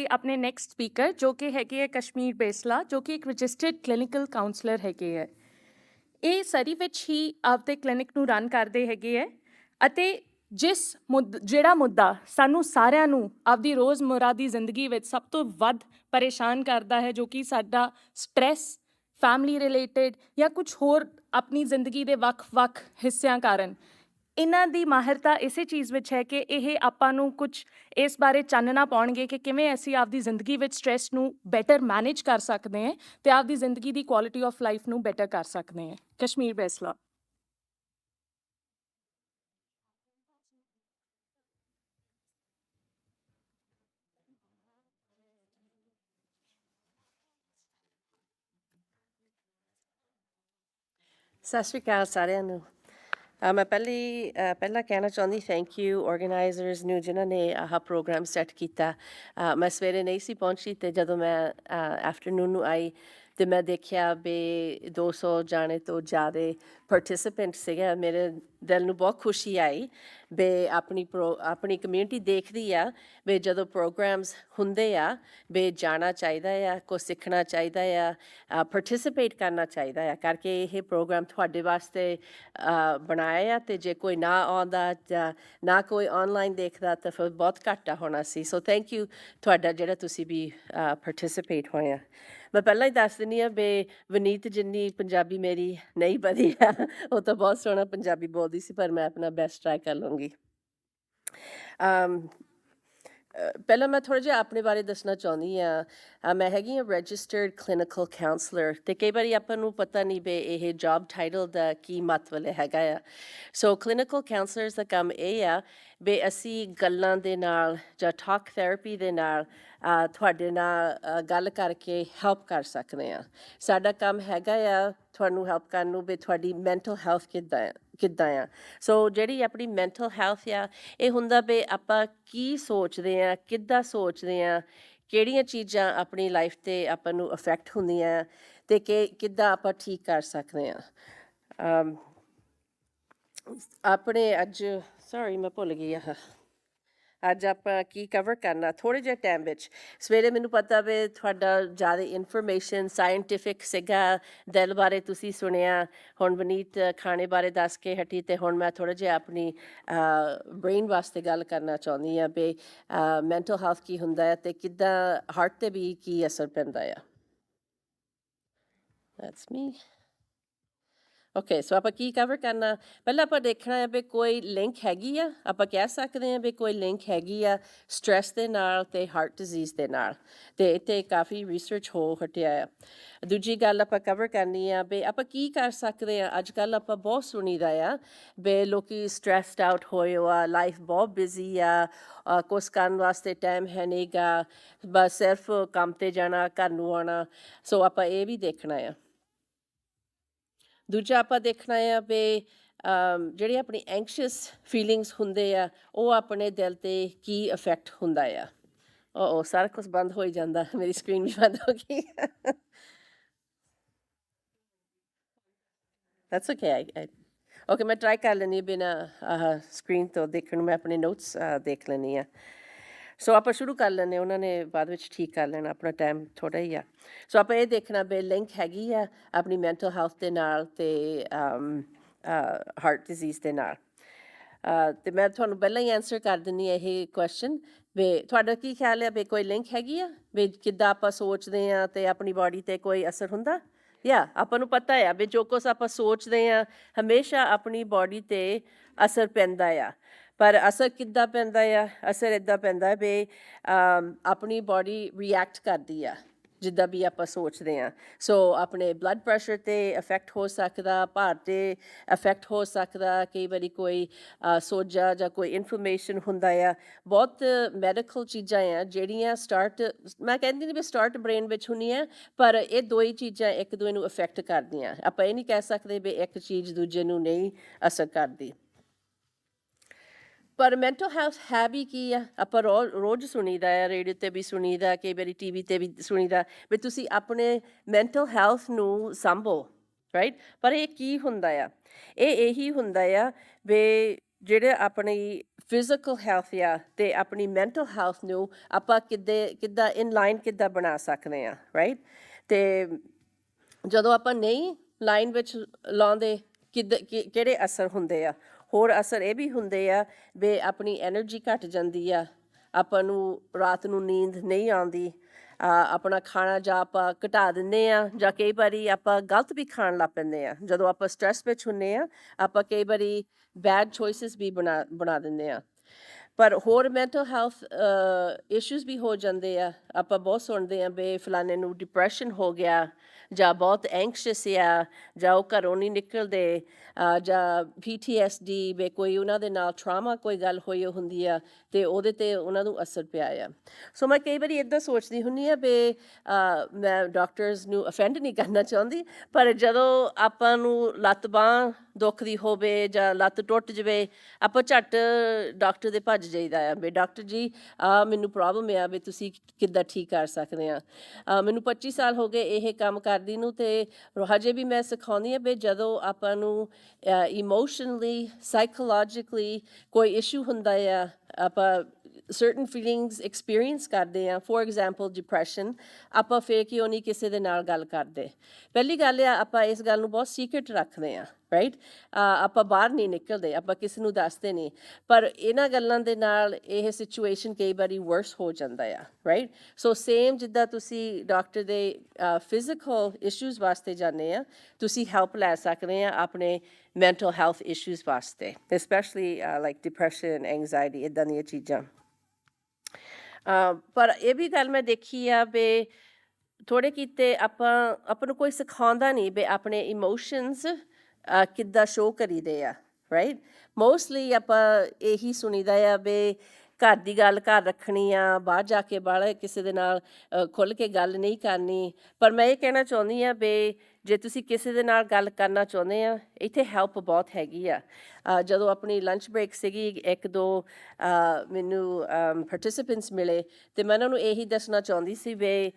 ਕਰਾਂਗੀ ਆਪਣੇ next speaker ਜੋ ਕਿ ਹੈਗੇ ਹੈ ਕਸ਼ਮੀਰ ਬੇਸਲਾ, ਜੋ ਕਿ ਇੱਕ ਰਜਿਸਟਰਡ ਕਲੀਨਿਕਲ ਕਾਉਂਸਲਰ ਹੈਗੇ ਹੈ ਇਹ ਸਰੀ ਵਿੱਚ ਹੀ ਆਪਦੇ ਕਲੀਨਿਕ ਨੂੰ ਰਨ ਕਰਦੇ ਹੈਗੇ ਹੈ ਅਤੇ ਜਿਸ ਮੁੱਦ, ਜਿਹੜਾ ਮੁੱਦਾ ਸਾਨੂੰ ਸਾਰਿਆਂ ਨੂੰ ਆਪਦੀ ਰੋਜ਼ਮਰਾ ਦੀ ਜ਼ਿੰਦਗੀ ਵਿੱਚ ਸਭ ਤੋਂ ਵੱਧ ਪਰੇਸ਼ਾਨ ਕਰਦਾ ਹੈ, ਜੋ ਕਿ ਸਾਡਾ ਸਟ੍ਰੈਸ ਫੈਮਿਲੀ ਰਿਲੇਟਡ ਜਾਂ ਕੁਝ ਹੋਰ ਆਪਣੀ ਜ਼ਿੰਦਗੀ ਦੇ ਵੱਖ-ਵੱਖ ਹਿੱਸਿਆਂ ਕਾਰਨ ਇਹਨਾਂ ਦੀ ਮਾਹਿਰਤਾ ਇਸੇ ਚੀਜ਼ ਵਿੱਚ ਹੈ ਕਿ ਇਹ ਆਪਾਂ ਨੂੰ ਕੁਝ ਇਸ ਬਾਰੇ ਚਾਨਣਾ ਪਾਉਣਗੇ ਕਿ ਕਿਵੇਂ ਅਸੀਂ ਆਪਦੀ ਜ਼ਿੰਦਗੀ ਵਿੱਚ ਸਟ੍ਰੈਸ ਨੂੰ ਬੈਟਰ ਮੈਨੇਜ ਕਰ ਸਕਦੇ ਹਾਂ ਤੇ ਆਪਦੀ ਜ਼ਿੰਦਗੀ ਦੀ ਕੁਆਲਿਟੀ ਆਫ ਲਾਈਫ ਨੂੰ ਬੈਟਰ ਕਰ ਸਕਦੇ ਹਾਂ। ਕਸ਼ਮੀਰ ਬੈਸਲਾ। ਸਤਿ ਸ਼੍ਰੀ ਅਕਾਲ ਸਾਰਿਆਂ ਨੂੰ। ਅਹ ਮੈਂ ਪਹਿਲੀ ਅਹ ਪਹਿਲਾਂ ਕਹਿਣਾ ਚਾਹੁੰਦੀ ਥੈਂਕ ਯੂ ਆਰਗੇਨਾਈਜ਼ਰਸ ਨੂੰ ਜਿਨ੍ਹਾਂ ਨੇ ਆਹ ਪ੍ਰੋਗਰਾਮ ਸੈੱਟ ਕੀਤਾ। ਅਹ ਮੈਂ ਸਵੇਰੇ ਨਹੀਂ ਸੀ ਪਹੁੰਚੀ ਤੇ ਜਦੋਂ ਮੈਂ ਆਫਟਰਨੂਨ ਨੂੰ ਆਈ ਤੇ ਮੈਂ ਦੇਖਿਆ ਵੀ 200 ਜਾਣੇ ਤੋਂ ਜ਼ਿਆਦਾ ਪਾਰਟਿਸਿਪੈਂਟ ਸੀਗੇ। ਮੇਰੇ ਦਿਲ ਨੂੰ ਬਹੁਤ ਖੁਸ਼ੀ ਆਈ ਵੀ ਆਪਣੀ ਪ੍ਰੋ, ਆਪਣੀ ਕਮਿਊਨਿਟੀ ਦੇਖਦੀ ਆ ਵੀ ਜਦੋਂ ਪ੍ਰੋਗਰਾਮਸ ਹੁੰਦੇ ਆ ਵੀ ਜਾਣਾ ਚਾਹੀਦਾ ਆ, ਕੁਛ ਸਿੱਖਣਾ ਚਾਹੀਦਾ ਆ ਪਾਰਟਿਸਿਪੇਟ ਕਰਨਾ ਚਾਹੀਦਾ ਆ ਕਰਕੇ ਇਹ ਪ੍ਰੋਗਰਾਮ ਤੁਹਾਡੇ ਵਾਸਤੇ ਬਣਾਇਆ ਆ ਤੇ ਜੇ ਕੋਈ ਨਾ ਆਉਂਦਾ ਜਾਂ ਨਾ ਕੋਈ ਆਨਲਾਈਨ ਦੇਖਦਾ ਤਾਂ ਫਿਰ ਬਹੁਤ ਘਾਟਾ ਹੋਣਾ ਸੀ। ਸੋ ਥੈਂਕ ਯੂ ਤੁਹਾਡਾ ਜਿਹੜਾ ਤੁਸੀਂ ਵੀ ਪਾਰਟਿਸਿਪੇਟ ਹੋਇਆ ਮੈਂ ਪਹਿਲਾਂ ਹੀ ਦੱਸ ਦਿੰਦੀ ਆ ਵੀ ਵਨੀਤ ਜਿੰਨੀ ਪੰਜਾਬੀ ਮੇਰੀ ਨਹੀਂ ਵਧੀਆ ਉਹ ਤਾਂ ਬਹੁਤ ਸੋਹਣਾ ਪੰਜਾਬੀ ਬੋਲਦੀ ਸੀ, ਪਰ ਮੈਂ ਆਪਣਾ ਬੈਸਟ ਟਰਾਈ ਕਰ ਲਵਾਂਗੀ ਅਮ ਪਹਿਲਾਂ ਮੈਂ ਥੋੜਾ ਜਿਹਾ ਆਪਣੇ ਬਾਰੇ ਦੱਸਣਾ ਚਾਹੁੰਦੀ ਆ ਮੈਂ ਹੈਗੀ ਆ ਰਜਿਸਟਰਡ ਕਲੀਨਿਕਲ ਕਾਉਂਸਲਰ ਤੇ ਕਈ ਵਾਰੀ ਆਪਾਂ ਨੂੰ ਪਤਾ ਨਹੀਂ ਵੀ ਇਹ ਜੌਬ ਟਾਈਟਲ ਦਾ ਕੀ ਮਤਲਬ ਹੈਗਾ ਆ। ਸੋ ਕਲੀਨਿਕਲ ਕਾਉਂਸਲਰਸ ਦਾ ਕੰਮ ਇਹ ਆ ਵੀ ਅਸੀਂ ਗੱਲਾਂ ਦੇ ਨਾਲ ਜਾਂ ਟਾਕ ਥੈਰੇਪੀ ਦੇ ਨਾਲ ਤੁਹਾਡੇ ਨਾਲ ਗੱਲ ਕਰਕੇ ਹੈਲਪ ਕਰ ਸਕਦੇ ਆ ਸਾਡਾ ਕੰਮ ਹੈਗਾ ਆ ਤੁਹਾਨੂੰ ਹੈਲਪ ਕਰਨ ਨੂੰ ਵੀ ਤੁਹਾਡੀ ਮੈਂਟਲ ਹੈਲਥ ਕਿੱਦਾਂ ਆ। ਕਿੱਦਾਂ ਆ? ਸੋ ਜਿਹੜੀ ਆਪਣੀ ਮੈਂਟਲ ਹੈਲਥ ਆ, ਇਹ ਹੁੰਦਾ ਵੀ ਆਪਾਂ ਕੀ ਸੋਚਦੇ ਆ, ਕਿੱਦਾਂ ਸੋਚਦੇ ਆ, ਕਿਹੜੀਆਂ ਚੀਜ਼ਾਂ ਆਪਣੀ ਲਾਈਫ ਤੇ ਆਪਾਂ ਨੂੰ ਅਫੈਕਟ ਹੁੰਦੀਆਂ ਤੇ ਕਿ ਕਿੱਦਾਂ ਆਪਾਂ ਠੀਕ ਕਰ ਸਕਦੇ ਆ। ਆਪਣੇ ਅੱਜ ਸੌਰੀ ਮੈਂ ਭੁੱਲ ਗਈ ਆ। ਅੱਜ ਆਪਾਂ ਕੀ ਕਵਰ ਕਰਨਾ ਥੋੜੇ ਜਿਹੇ ਟਾਈਮ ਵਿੱਚ। ਸਵੇਰੇ ਮੈਨੂੰ ਪਤਾ ਵੀ ਤੁਹਾਡਾ ਜ਼ਿਆਦਾ ਇਨਫੋਰਮੇਸ਼ਨ ਸਾਇੰਟਿਫਿਕ ਸੀਗਾ, ਦਿਲ ਬਾਰੇ ਤੁਸੀਂ ਸੁਣਿਆ। ਹੁਣ ਵਨੀਤ ਖਾਣੇ ਬਾਰੇ ਦੱਸ ਕੇ ਹਟੀ ਤੇ ਹੁਣ ਮੈਂ ਥੋੜਾ ਜਿਹਾ ਆਪਣੀ ਬ੍ਰੇਨ ਵਾਸਤੇ ਗੱਲ ਕਰਨਾ ਚਾਹੁੰਦੀ ਆ ਵੀ ਮੈਂਟਲ ਹੈਲਥ ਕੀ ਹੁੰਦਾ ਹੈ ਤੇ ਕਿੱਦਾਂ ਹਾਰਟ ਤੇ ਵੀ ਕੀ ਅਸਰ ਪੈਂਦਾ ਆ। ਦੈਟਸ ਮੀ ਓਕੇ ਸੋ ਆਪਾਂ ਕੀ ਕਵਰ ਕਰਨਾ ਪਹਿਲਾਂ ਆਪਾਂ ਦੇਖਣਾ ਹੈ ਵੀ ਕੋਈ ਲਿੰਕ ਹੈਗੀ ਆ ਆਪਾਂ ਕਹਿ ਸਕਦੇ ਹਾਂ ਵੀ ਕੋਈ ਲਿੰਕ ਹੈਗੀ ਆ ਸਟ੍ਰੈਸ ਦੇ ਨਾਲ ਤੇ ਹਾਰਟ ਡਿਜ਼ੀਜ਼ ਦੇ ਨਾਲ ਤੇ ਇੱਥੇ ਕਾਫੀ ਰਿਸਰਚ ਹੋ ਹਟਿਆ ਆ। ਦੂਜੀ ਗੱਲ ਆਪਾਂ ਕਵਰ ਕਰਨੀ ਆ ਵੀ ਆਪਾਂ ਕੀ ਕਰ ਸਕਦੇ ਆ ਅੱਜ ਕੱਲ ਆਪਾਂ ਬਹੁਤ ਸੁਣੀਦਾ ਆ ਵੀ ਲੋਕੀ ਸਟ੍ਰੈਸਡ ਆਊਟ ਹੋਏ ਆ ਲਾਈਫ ਬਹੁਤ ਬਿਜ਼ੀ ਆ ਅ, ਕੁਛ ਕਰਨ ਵਾਸਤੇ ਟਾਈਮ ਹੈ ਨਹੀਂਗਾ ਬਸ ਸਿਰਫ ਕੰਮ ਤੇ ਜਾਣਾ ਘਰ ਨੂੰ ਆਉਣਾ ਸੋ ਆਪਾਂ ਇਹ ਵੀ ਦੇਖਣਾ ਆ। ਦੂਜਾ ਆਪਾਂ ਦੇਖਣਾ ਆ ਵੀ ਅਮ, ਜਿਹੜੇ ਆਪਣੀ ਐਂਕਸ਼ੀਅਸ ਫੀਲਿੰਗਸ ਹੁੰਦੇ ਆ ਉਹ ਆਪਣੇ ਦਿਲ ਤੇ ਕੀ ਇਫੈਕਟ ਹੁੰਦਾ ਆ? ਉਹ ਸਾਰਾ ਕੁਝ ਬੰਦ ਹੋ ਹੀ ਜਾਂਦਾ ਮੇਰੀ ਸਕਰੀਨ ਵੀ ਬੰਦ ਹੋ ਗਈ। ਦੈਟਸ ਓਕੇ ਆਈ ਓਕੇ ਮੈਂ ਟਰਾਈ ਕਰ ਲੈਣੀ ਬਿਨਾ ਸਕਰੀਨ ਤੋਂ ਦੇਖਣ ਨੂੰ ਮੈਂ ਆਪਣੇ ਨੋਟਸ ਦੇਖ ਲੈਣੀ ਆ ਸੋ ਆਪਾਂ ਸ਼ੁਰੂ ਕਰ ਲੈਂਦੇ ਹਾਂ, ਉਹਨਾਂ ਨੇ ਬਾਅਦ ਵਿੱਚ ਠੀਕ ਕਰ ਲੈਣਾ ਆਪਣਾ ਟਾਈਮ ਥੋੜਾ ਹੀ ਆ। ਸੋ ਆਪਾਂ ਇਹ ਦੇਖਣਾ ਵੀ ਲਿੰਕ ਹੈਗੀ ਆ ਆਪਣੀ ਮੈਂਟਲ ਹੈਲਥ ਦੇ ਨਾਲ ਤੇ ਹਾਰਟ ਡਿਜ਼ੀਜ਼ ਦੇ ਨਾਲ। ਅਹ, ਤੇ ਮੈਂ ਤੁਹਾਨੂੰ ਪਹਿਲਾਂ ਹੀ ਆਨਸਰ ਕਰ ਦਿੰਨੀ ਆ ਇਹ ਕੁਐਸਚਨ ਵੀ ਤੁਹਾਡਾ ਕੀ ਖਿਆਲ ਹੈ ਵੀ ਕੋਈ ਲਿੰਕ ਹੈਗੀ ਆ? ਵੀ ਕਿੱਦਾਂ ਆਪਾਂ ਸੋਚਦੇ ਆ ਤੇ ਆਪਣੀ ਬਾਡੀ ਤੇ ਕੋਈ ਅਸਰ ਹੁੰਦਾ? ਯਾ ਆਪਾਂ ਨੂੰ ਪਤਾ ਆ ਵੀ ਜੋ ਕੁਛ ਆਪਾਂ ਸੋਚਦੇ ਆ ਹਮੇਸ਼ਾ ਆਪਣੀ ਬਾਡੀ ਤੇ ਅਸਰ ਪੈਂਦਾ ਆ। ਪਰ ਅਸਰ ਕਿੱਦਾਂ ਪੈਂਦਾ ਆ? ਅਸਰ ਇਦਾਂ ਪੈਂਦਾ ਵੀ ਆਪਣੀ ਬਾਡੀ ਰਿਐਕਟ ਕਰਦੀ ਆ, ਜਿੱਦਾਂ ਵੀ ਆਪਾਂ ਸੋਚਦੇ ਆ। ਸੋ ਆਪਣੇ ਬਲੱਡ ਪ੍ਰੈਸ਼ਰ ਤੇ ਇਫੈਕਟ ਹੋ ਸਕਦਾ, ਭਾਰ ਤੇ ਇਫੈਕਟ ਹੋ ਸਕਦਾ, ਕਈ ਵਾਰੀ ਕੋਈ ਸੋਜਾ ਜਾਂ ਕੋਈ ਇਨਫਲੇਮੇਸ਼ਨ ਹੁੰਦਾ ਆ। ਬਹੁਤ ਮੈਡੀਕਲ ਚੀਜ਼ਾਂ ਆ, ਜਿਹੜੀਆਂ ਸਟਾਰਟ ਮੈਂ ਕਹਿੰਦੀ ਨਹੀਂ ਵੀ ਸਟਾਰਟ ਬ੍ਰੇਨ ਵਿੱਚ ਹੁੰਦੀਆਂ, ਪਰ ਇਹ ਦੋ ਹੀ ਚੀਜ਼ਾਂ ਇੱਕ ਦੂਜੇ ਨੂੰ ਇਫੈਕਟ ਕਰਦੀਆਂ। ਆਪਾਂ ਇਹ ਨਹੀਂ ਕਹਿ ਸਕਦੇ ਵੀ ਇੱਕ ਚੀਜ਼ ਦੂਜੇ ਨੂੰ ਨਹੀਂ ਅਸਰ ਕਰਦੀ। ਪਰ ਮੈਂਟਲ ਹੈਲਥ ਹੈ ਵੀ ਕੀ ਆ? ਆਪਾਂ ਰੋ- ਰੋਜ਼ ਸੁਣੀਦਾ ਆ ਰੇਡੀਓ ਤੇ ਵੀ ਸੁਣੀਦਾ ਕਈ ਵਾਰੀ ਟੀਵੀ ਤੇ ਵੀ ਸੁਣੀਦਾ ਵੀ ਤੁਸੀਂ ਆਪਣੇ ਮੈਂਟਲ ਹੈਲਥ ਨੂੰ ਸੰਭੋ ਰਾਈਟ ਪਰ ਇਹ ਕੀ ਹੁੰਦਾ ਆ? ਇਹ ਇਹੀ ਹੁੰਦਾ ਆ ਵੀ ਜਿਹੜੇ ਆਪਣੀ ਫਿਜ਼ੀਕਲ ਹੈਲਥ ਆ ਤੇ ਆਪਣੀ ਮੈਂਟਲ ਹੈਲਥ ਨੂੰ ਆਪਾਂ ਕਿੱਦੇ, ਕਿੱਦਾਂ ਇਨ ਲਾਈਨ ਕਿੱਦਾਂ ਬਣਾ ਸਕਦੇ ਆ ਰਾਈਟ ਤੇ ਜਦੋਂ ਆਪਾਂ ਨਹੀਂ ਲਾਈਨ ਵਿੱਚ ਲਾਉਂਦੇ, ਕਿੱਦ, ਕਿ- ਕਿਹੜੇ ਅਸਰ ਹੁੰਦੇ ਆ? ਹੋਰ ਅਸਰ ਇਹ ਵੀ ਹੁੰਦੇ ਆ ਵੀ ਆਪਣੀ એનર્ਜੀ ਘਟ ਜਾਂਦੀ ਆ, ਆਪਾਂ ਨੂੰ ਰਾਤ ਨੂੰ ਨੀਂਦ ਨਹੀਂ ਆਉਂਦੀ ਆਪਣਾ ਖਾਣਾ ਜਾਂ ਆਪਾਂ ਘਟਾ ਦਿੰਦੇ ਆ ਜਾਂ ਕਈ ਵਾਰੀ ਆਪਾਂ ਗਲਤ ਵੀ ਖਾਣ ਲੱਗ ਪੈਂਦੇ ਆ, ਜਦੋਂ ਆਪਾਂ ਸਟ्रेस ਵਿੱਚ ਹੁੰਨੇ ਆ, ਆਪਾਂ ਕਈ ਵਾਰੀ ਬੈਡ ਚੋਇਸਸ ਵੀ ਬਣਾ ਬਣਾ ਦਿੰਦੇ ਆ। ਪਰ ਹੋਰ ਮੈਂਟਲ ਹੈਲਥ ਇਸ਼ੂਜ਼ ਵੀ ਹੋ ਜਾਂਦੇ ਆ। ਆਪਾਂ ਬਹੁਤ ਸੁਣਦੇ ਆ ਬੇ ਫਲਾਣੇ ਨੂੰ ਡਿਪਰੈਸ਼ਨ ਹੋ ਗਿਆ ਜਾਂ ਬਹੁਤ ਐਂਕਸ਼ੀਅਸ ਆ ਜਾਂ ਉਹ ਘਰੋਂ ਨਹੀਂ ਨਿਕਲਦੇ ਅ, ਜਾਂ PTSD ਬੇ ਕੋਈ ਉਹਨਾਂ ਦੇ ਨਾਲ ਟਰਾਮਾ ਕੋਈ ਗੱਲ ਹੋਈ ਹੁੰਦੀ ਆ ਤੇ ਉਹਦੇ ਤੇ ਉਹਨਾਂ ਨੂੰ ਅਸਰ ਪਿਆ ਆ। ਸੋ ਮੈਂ ਕਈ ਵਾਰੀ ਇਦਾਂ ਸੋਚਦੀ ਹੁੰਨੀ ਆ ਬੇ ਮੈਂ ਡਾਕਟਰਸ ਨੂੰ ਅਫੈਂਡ ਨਹੀਂ ਕਰਨਾ ਚਾਹੁੰਦੀ ਪਰ ਜਦੋਂ ਆਪਾਂ ਨੂੰ ਲੱਤ ਬਾਂਹ ਦੁੱਖ ਦੀ ਹੋਵੇ ਜਾਂ ਲੱਤ ਟੁੱਟ ਜਵੇ, ਆਪਾਂ ਝੱਟ ਡਾਕਟਰ ਦੇ ਭੱਜ ਜਾਈਦਾ ਆ। ਵੀ ਡਾਕਟਰ ਜੀ, ਆ ਮੈਨੂੰ ਪ੍ਰੋਬਲਮ ਆ ਵੀ ਤੁਸੀਂ ਕਿੱਦਾਂ ਠੀਕ ਕਰ ਸਕਦੇ ਆ? ਮੈਨੂੰ 25 ਸਾਲ ਹੋ ਗਏ ਇਹ ਕੰਮ ਕਰਦੀ ਨੂੰ ਤੇ ਹਜੇ ਵੀ ਮੈਂ ਸਿਖਾਉਂਦੀ ਆ ਵੀ ਜਦੋਂ ਆਪਾਂ ਨੂੰ ਇਮੋਸ਼ਨਲੀ ਸਾਈਕੋਲੋਜੀਕਲੀ ਕੋਈ ਇਸ਼ੂ ਹੁੰਦਾ ਆ, ਆਪਾਂ certain feelings ਐਕਸਪੀਰੀਅੰਸ ਕਰਦੇ ਆ ਫੋਰ ਐਗਜ਼ਾਮਪਲ ਡਿਪਰੈਸ਼ਨ ਆਪਾਂ ਫੇਰ ਕਿਉਂ ਨਹੀਂ ਕਿਸੇ ਦੇ ਨਾਲ ਗੱਲ ਕਰਦੇ? ਪਹਿਲੀ ਗੱਲ ਆ, ਆਪਾਂ ਇਸ ਗੱਲ ਨੂੰ ਬਹੁਤ ਸੀਕ੍ਰੀਟ ਰੱਖਦੇ ਆ ਰਾਈਟ ਆਪਾਂ ਬਾਹਰ ਨਹੀਂ ਨਿਕਲਦੇ, ਆਪਾਂ ਕਿਸੇ ਨੂੰ ਦੱਸਦੇ ਨਹੀਂ। ਪਰ ਇਹਨਾਂ ਗੱਲਾਂ ਦੇ ਨਾਲ ਇਹ ਸਿਚੁਏਸ਼ਨ ਕਈ ਵਾਰੀ ਵਰਸ ਹੋ ਜਾਂਦਾ ਆ ਰਾਈਟ ਸੋ ਸੇਮ ਜਿੱਦਾਂ ਤੁਸੀਂ ਡਾਕਟਰ ਦੇ ਫਿਜ਼ੀਕਲ ਇਸ਼ੂਜ਼ ਵਾਸਤੇ ਜਾਂਦੇ ਆ, ਤੁਸੀਂ ਹੈਲਪ ਲੈ ਸਕਦੇ ਆ ਆਪਣੇ ਮੈਂਟਲ ਹੈਲਥ ਇਸ਼ੂਜ਼ ਵਾਸਤੇ ਸਪੈਸ਼ਲੀ ਲਾਈਕ ਡਿਪਰੈਸ਼ਨ ਐਂਗਜ਼ਾਇਟੀ ਇਦਾਂ ਦੀਆਂ ਚੀਜ਼ਾਂ। ਪਰ ਇਹ ਵੀ ਗੱਲ ਮੈਂ ਦੇਖੀ ਆ ਵੀ ਥੋੜੇ ਕੀਤੇ ਆਪਾਂ ਆਪਾਂ ਨੂੰ ਕੋਈ ਸਿਖਾਉਂਦਾ ਨਹੀਂ ਵੀ ਆਪਣੇ ਇਮੋਸ਼ਨਸ ਕਿੱਦਾਂ ਸ਼ੋਅ ਕਰੀਦੇ ਆ ਰਾਈਟ ਮੋਸਟਲੀ ਆਪਾਂ ਇਹੀ ਸੁਣੀਦਾ ਆ ਵੀ ਘਰ ਦੀ ਗੱਲ ਘਰ ਰੱਖਣੀ ਆ, ਬਾਹਰ ਜਾ ਕੇ ਬਾਹਰ ਕਿਸੇ ਦੇ ਨਾਲ ਖੁੱਲ ਕੇ ਗੱਲ ਨਹੀਂ ਕਰਨੀ। ਪਰ ਮੈਂ ਇਹ ਕਹਿਣਾ ਚਾਹੁੰਦੀ ਆ ਵੀ ਜੇ ਤੁਸੀਂ ਕਿਸੇ ਦੇ ਨਾਲ ਗੱਲ ਕਰਨਾ ਚਾਹੁੰਦੇ ਆ, ਇੱਥੇ ਹੈਲਪ ਬਹੁਤ ਹੈਗੀ ਆ। ਜਦੋਂ ਆਪਣੀ ਲੰਚ ਬ੍ਰੇਕ ਸੀਗੀ, ਇੱਕ ਦੋ ਮੈਨੂੰ ਪਾਰਟਿਸਿਪੈਂਟਸ ਮਿਲੇ ਤੇ ਮੈਂ ਉਹਨਾਂ ਨੂੰ ਇਹੀ ਦੱਸਣਾ ਚਾਹੁੰਦੀ ਸੀ ਵੀ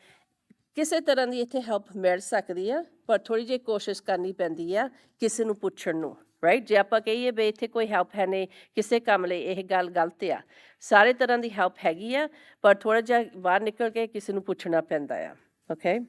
ਕਿਸੇ ਤਰ੍ਹਾਂ ਦੀ ਇੱਥੇ ਹੈਲਪ ਮਿਲ ਸਕਦੀ ਆ, ਪਰ ਥੋੜੀ ਜਿਹੀ ਕੋਸ਼ਿਸ਼ ਕਰਨੀ ਪੈਂਦੀ ਆ ਕਿਸੇ ਨੂੰ ਪੁੱਛਣ ਨੂੰ ਰਾਈਟ ਜੇ ਆਪਾਂ ਕਹੀਏ ਵੀ ਇੱਥੇ ਕੋਈ ਹੈਲਪ ਹੈ ਨਹੀਂ, ਕਿਸੇ ਕੰਮ ਲਈ ਇਹ ਗੱਲ ਗਲਤ ਆ, ਸਾਰੇ ਤਰ੍ਹਾਂ ਦੀ ਹੈਲਪ ਹੈਗੀ ਆ, ਪਰ ਥੋੜਾ ਜਿਹਾ ਬਾਹਰ ਨਿਕਲ ਕੇ ਕਿਸੇ ਨੂੰ ਪੁੱਛਣਾ ਪੈਂਦਾ ਆ ਓਕੇ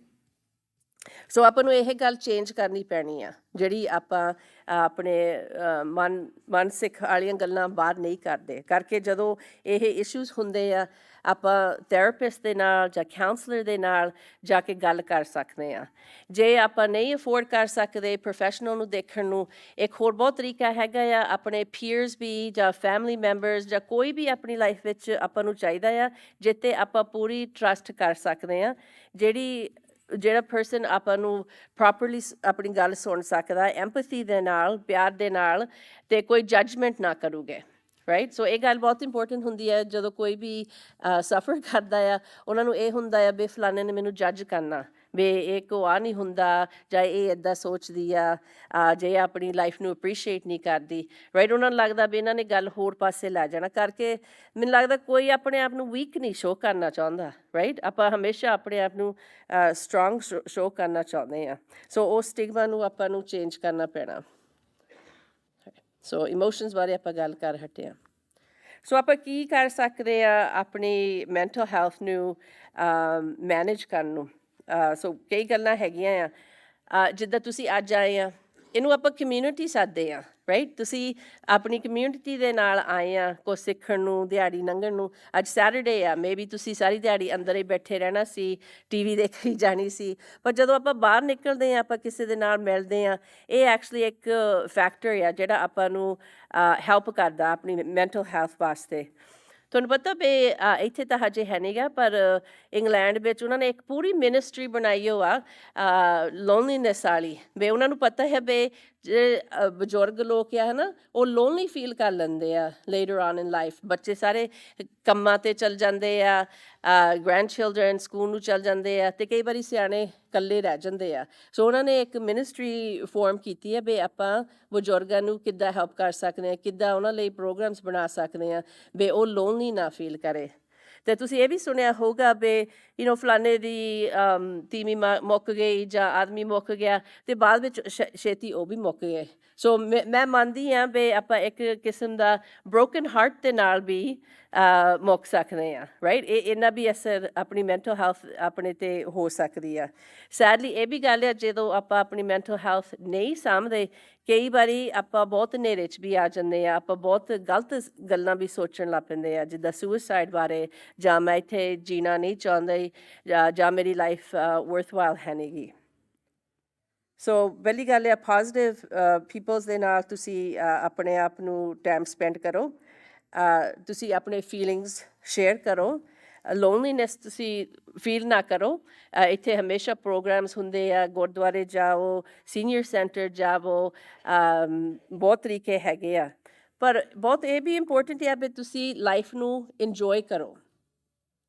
ਸੋ ਆਪਾਂ ਨੂੰ ਇਹ ਗੱਲ ਚੇਂਜ ਕਰਨੀ ਪੈਣੀ ਆ ਜਿਹੜੀ ਆਪਾਂ ਆਪਣੇ ਅ, ਮਨ ਮਾਨਸਿਕ ਵਾਲੀਆਂ ਗੱਲਾਂ ਬਾਹਰ ਨਹੀਂ ਕਰਦੇ। ਕਰਕੇ ਜਦੋਂ ਇਹ ਇਸ਼ੂਜ਼ ਹੁੰਦੇ ਆ ਆਪਾਂ ਥੈਰੇਪਿਸਟ ਦੇ ਨਾਲ ਜਾਂ ਕਾਉਂਸਲਰ ਦੇ ਨਾਲ ਜਾ ਕੇ ਗੱਲ ਕਰ ਸਕਦੇ ਆ। ਜੇ ਆਪਾਂ ਨਹੀਂ ਅਫੋਰਡ ਕਰ ਸਕਦੇ ਪ੍ਰੋਫੈਸ਼ਨਲ ਨੂੰ ਦੇਖਣ ਨੂੰ ਇੱਕ ਹੋਰ ਬਹੁਤ ਤਰੀਕਾ ਹੈਗਾ ਆ ਆਪਣੇ ਪੀਅਰਸ ਵੀ ਜਾਂ ਫੈਮਿਲੀ ਮੈਂਬਰਸ ਜਾਂ ਕੋਈ ਵੀ ਆਪਣੀ ਲਾਈਫ ਵਿੱਚ ਆਪਾਂ ਨੂੰ ਚਾਹੀਦਾ ਆ ਜਿੱਤੇ ਆਪਾਂ ਪੂਰੀ ਟਰਸਟ ਕਰ ਸਕਦੇ ਆ ਜਿਹੜੀ ਜਿਹੜਾ ਪਰਸਨ ਆਪਾਂ ਨੂੰ ਪ੍ਰੋਪਰਲੀ ਆਪਣੀ ਗੱਲ ਸੁਣ ਸਕਦਾ ਐਮਪੈਥੀ ਦੇ ਨਾਲ, ਪਿਆਰ ਦੇ ਨਾਲ ਤੇ ਕੋਈ ਜੱਜਮੈਂਟ ਨਾ ਕਰੂਗੇ ਰਾਈਟ ਸੋ ਇਹ ਗੱਲ ਬਹੁਤ ਇੰਪੋਰਟੈਂਟ ਹੁੰਦੀ ਹੈ, ਜਦੋਂ ਕੋਈ ਵੀ ਸਫਰ ਕਰਦਾ ਆ, ਉਹਨਾਂ ਨੂੰ ਇਹ ਹੁੰਦਾ ਆ ਵੀ ਫਲਾਣੇ ਨੇ ਮੈਨੂੰ ਜੱਜ ਕਰਨਾ। ਵੀ ਇਹ ਕੋ ਆ ਨਹੀਂ ਹੁੰਦਾ ਜਾਂ ਇਹ ਇਦਾਂ ਸੋਚਦੀ ਆ ਜੇ ਆਪਣੀ ਲਾਈਫ ਨੂੰ ਅਪਰੀਸ਼ੀਏਟ ਨਹੀਂ ਕਰਦੀ। ਰਾਈਟ ਉਹਨਾਂ ਨੂੰ ਲੱਗਦਾ ਵੀ ਇਹਨਾਂ ਨੇ ਗੱਲ ਹੋਰ ਪਾਸੇ ਲੈ ਜਾਣਾ ਕਰਕੇ ਮੈਨੂੰ ਲੱਗਦਾ ਕੋਈ ਆਪਣੇ ਆਪ ਨੂੰ ਵੀਕ ਨਹੀਂ ਸ਼ੋਅ ਕਰਨਾ ਚਾਹੁੰਦਾ। ਰਾਈਟ ਆਪਾਂ ਹਮੇਸ਼ਾ ਆਪਣੇ ਆਪ ਨੂੰ ਸਟਰੋਂਗ ਸ਼ੋ ਕਰਨਾ ਚਾਹੁੰਦੇ ਆ। ਸੋ ਉਹ ਸਟਿਗਮਾ ਨੂੰ ਆਪਾਂ ਨੂੰ ਚੇਂਜ ਕਰਨਾ ਪੈਣਾ। ਸੋ ਇਮੋਸ਼ਨਸ ਬਾਰੇ ਆਪਾਂ ਗੱਲ ਕਰ ਹਟੇ ਆ ਸੋ ਆਪਾਂ ਕੀ ਕਰ ਸਕਦੇ ਆ ਆਪਣੀ ਮੈਂਟਲ ਹੈਲਥ ਨੂੰ ਮੈਨੇਜ ਕਰਨ ਨੂੰ? ਸੋ ਕਈ ਗੱਲਾਂ ਹੈਗੀਆਂ ਆ। ਜਿੱਦਾਂ ਤੁਸੀਂ ਅੱਜ ਆਏ ਆ, ਇਹਨੂੰ ਆਪਾਂ ਕਮਿਊਨਿਟੀ ਸਾਦੇ ਆ ਰਾਈਟ ਤੁਸੀਂ ਆਪਣੀ ਕਮਿਊਨਿਟੀ ਦੇ ਨਾਲ ਆਏ ਆ, ਕੁਛ ਸਿੱਖਣ ਨੂੰ, ਦਿਹਾੜੀ ਲੰਘਣ ਨੂੰ। ਅੱਜ ਸੈਟਰਡੇ ਆ ਮੇਬੀ ਤੁਸੀਂ ਸਾਰੀ ਦਿਹਾੜੀ ਅੰਦਰ ਹੀ ਬੈਠੇ ਰਹਿਣਾ ਸੀ ਟੀਵੀ ਦੇਖੀ ਜਾਣੀ ਸੀ। ਪਰ ਜਦੋਂ ਆਪਾਂ ਬਾਹਰ ਨਿਕਲਦੇ ਆ, ਆਪਾਂ ਕਿਸੇ ਦੇ ਨਾਲ ਮਿਲਦੇ ਆ, ਇਹ ਐਕਚੁਅਲੀ ਇੱਕ ਫੈਕਟਰ ਆ ਜਿਹੜਾ ਆਪਾਂ ਨੂੰ ਹੈਲਪ ਕਰਦਾ ਆਪਣੀ ਮੈਂਟਲ ਹੈਲਥ ਵਾਸਤੇ। ਤੁਹਾਨੂੰ ਪਤਾ ਵੀ ਅ, ਇੱਥੇ ਤਾਂ ਹਜੇ ਹੈ ਨਹੀਂਗਾ ਪਰ ਇੰਗਲੈਂਡ ਵਿੱਚ ਉਹਨਾਂ ਨੇ ਇੱਕ ਪੂਰੀ ਮਿਨਿਸਟਰੀ ਬਣਾਈ ਹੋ ਆ ਲੋਨਲੀਨੈਸ ਵਾਲੀ। ਵੀ ਉਹਨਾਂ ਨੂੰ ਪਤਾ ਹੈ ਵੀ ਜਿਹੜੇ ਬਜ਼ੁਰਗ ਲੋਕ ਆ, ਹਨਾ, ਉਹ ਲੋਨਲੀ ਫੀਲ ਕਰ ਲੈਂਦੇ ਆ ਲੇਟਰ ਔਨ ਇਨ ਲਾਈਫ ਬੱਚੇ ਸਾਰੇ ਕੰਮਾਂ ਤੇ ਚਲ ਜਾਂਦੇ ਆ ਗ੍ਰੈਂਡ ਚਿਲਡਰਨ ਸਕੂਲ ਨੂੰ ਚਲ ਜਾਂਦੇ ਆ ਤੇ ਕਈ ਵਾਰੀ ਸਿਆਣੇ ਇਕੱਲੇ ਰਹਿ ਜਾਂਦੇ ਆ। ਸੋ ਉਹਨਾਂ ਨੇ ਇੱਕ ਮਿਨਿਸਟਰੀ ਫਾਰਮ ਕੀਤੀ ਹੈ ਵੀ ਆਪਾਂ ਬਜ਼ੁਰਗਾਂ ਨੂੰ ਕਿੱਦਾਂ ਹੈਲਪ ਕਰ ਸਕਦੇ ਆ, ਕਿੱਦਾਂ ਉਹਨਾਂ ਲਈ ਪ੍ਰੋਗਰਾਮਸ ਬਣਾ ਸਕਦੇ ਆ, ਵੀ ਉਹ ਲੋਨਲੀ ਨਾ ਫੀਲ ਕਰੇ। ਤੇ ਤੁਸੀਂ ਇਹ ਵੀ ਸੁਣਿਆ ਹੋਊਗਾ ਵੀ ਯੂ نو ਫਲਾਣੇ ਦੀ ਅਮ, ਤੀਵੀਂ ਮ- ਮੁੱਕ ਗਈ ਜਾਂ ਆਦਮੀ ਮੁੱਕ ਗਿਆ ਤੇ ਬਾਅਦ ਵਿੱਚ ਛ- ਛੇਤੀ ਉਹ ਵੀ ਮੁੱਕ ਗਏ। ਸੋ ਮੈਂ ਮੈਂ ਮੰਨਦੀ ਹਾਂ ਵੀ ਆਪਾਂ ਇੱਕ ਕਿਸਮ ਦਾ ਬ੍ਰੋਕਨ ਹਾਰਟ ਦੇ ਨਾਲ ਵੀ ਮੁੱਕ ਸਕਦੇ ਆ ਰਾਈਟ ਇਹ, ਇਹਨਾਂ ਵੀ ਅਸਰ ਆਪਣੀ ਮੈਂਟਲ ਹੈਲਥ ਆਪਣੇ ਤੇ ਹੋ ਸਕਦੀ ਆ। ਸੈਡਲੀ ਇਹ ਵੀ ਗੱਲ ਹੈ ਜਦੋਂ ਆਪਾਂ ਆਪਣੀ ਮੈਂਟਲ ਹੈਲਥ ਨਹੀਂ ਸਾਂਭਦੇ, ਕਈ ਵਾਰੀ ਆਪਾਂ ਬਹੁਤ ਹਨੇਰੇ 'ਚ ਵੀ ਆ ਜਾਂਦੇ ਆ ਆਪਾਂ ਬਹੁਤ ਗਲਤ ਗੱਲਾਂ ਵੀ ਸੋਚਣ ਲੱਗ ਪੈਂਦੇ ਆ ਜਿੱਦਾਂ ਸੁਸਾਈਡ ਬਾਰੇ, ਜਾਂ ਮੈਂ ਇੱਥੇ ਜੀਣਾ ਨਹੀਂ ਚਾਹੁੰਦਾ, ਜਾਂ ਜਾਂ ਮੇਰੀ ਲਾਈਫ ਵਰਥਵਾਈਲ ਹੈ ਨਹੀਂਗੀ ਸੋ ਪਹਿਲੀ ਗੱਲ ਹੈ ਪੋਜ਼ਿਟਿਵ ਪੀਪਲਸ ਦੇ ਨਾਲ ਤੁਸੀਂ ਆਪਣੇ ਆਪ ਨੂੰ ਟਾਈਮ ਸਪੈਂਡ ਕਰੋ। ਤੁਸੀਂ ਆਪਣੇ ਫੀਲਿੰਗਸ ਸ਼ੇਅਰ ਕਰੋ। ਲੋਨਲੀਨੈਸ ਤੁਸੀਂ ਫੀਲ ਨਾ ਕਰੋ। ਇੱਥੇ ਹਮੇਸ਼ਾ ਪ੍ਰੋਗਰਾਮਸ ਹੁੰਦੇ ਆ, ਗੁਰਦੁਆਰੇ ਜਾਓ ਸੀਨੀਅਰ ਸੈਂਟਰ ਜਾਵੋ ਬਹੁਤ ਤਰੀਕੇ ਹੈਗੇ ਆ। ਪਰ ਬਹੁਤ ਇਹ ਵੀ ਇੰਪੋਰਟੈਂਟ ਹੈ ਵੀ ਤੁਸੀਂ ਲਾਈਫ ਨੂੰ ਇੰਜੋਏ ਕਰੋ।